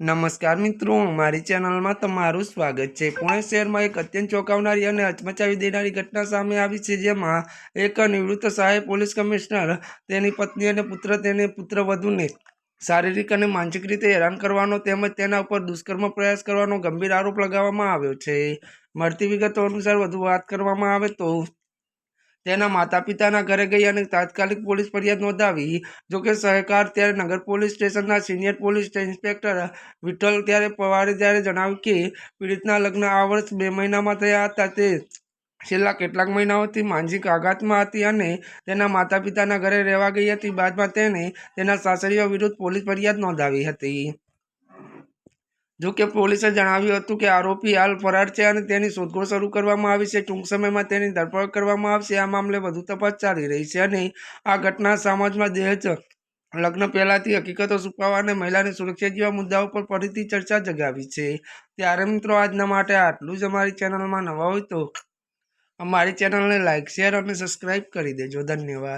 નમસ્કાર મિત્રો, મારી ચેનલમાં તમારું સ્વાગત છે. પુણે શહેરમાં એક અત્યંત ચોંકાવનારી અને હચમચાવી દેનારી ઘટના સામે આવી છે, જેમાં એક નિવૃત્ત સહાય પોલીસ કમિશનર, તેની પત્ની અને પુત્ર, તેને પુત્ર વધુને શારીરિક અને માનસિક રીતે હેરાન કરવાનો તેમજ તેના ઉપર દુષ્કર્મ પ્રયાસ કરવાનો ગંભીર આરોપ લગાવવામાં આવ્યો છે. મળતી વિગતો અનુસાર વધુ વાત કરવામાં આવે તો તેના માતા પિતાના ઘરે ગઈ અને તાત્કાલિક પોલીસ ફરિયાદ નોંધાવી. જોકે સહકાર ત્યારે નગર પોલીસ સ્ટેશનના સિનિયર પોલીસ ઇન્સ્પેક્ટર વિઠ્ઠલ ત્યારે પવારે ત્યારે જણાવ્યું કે, પીડિતના લગ્ન આ વર્ષ બે મહિનામાં થયા હતા. તે છેલ્લા કેટલાક મહિનાઓથી માનસિક આઘાતમાં હતી અને તેના માતા પિતાના ઘરે રહેવા ગઈ હતી. બાદમાં તેણે તેના સાસરીઓ વિરુદ્ધ પોલીસ ફરિયાદ નોંધાવી હતી. જો કે પોલીસે જણાવ્યું હતું કે આરોપી હાલ ફરાર છે અને તેની શોધખોળ શરૂ કરવામાં આવી છે. ટૂંક સમયમાં તેની ધરપકડ કરવામાં આવશે. આ મામલે વધુ તપાસ ચાલી રહી છે અને આ ઘટના સમાજમાં દહેજ લગ્ન પહેલાંથી હકીકતો છુપાવવા અને મહિલાની સુરક્ષા જેવા મુદ્દાઓ પર ફરીથી ચર્ચા જગાવી છે. ત્યારે મિત્રો આજના માટે આટલું જ. અમારી ચેનલમાં નવા હોય તો અમારી ચેનલને લાઇક શેર અને સબસ્ક્રાઈબ કરી દેજો. ધન્યવાદ.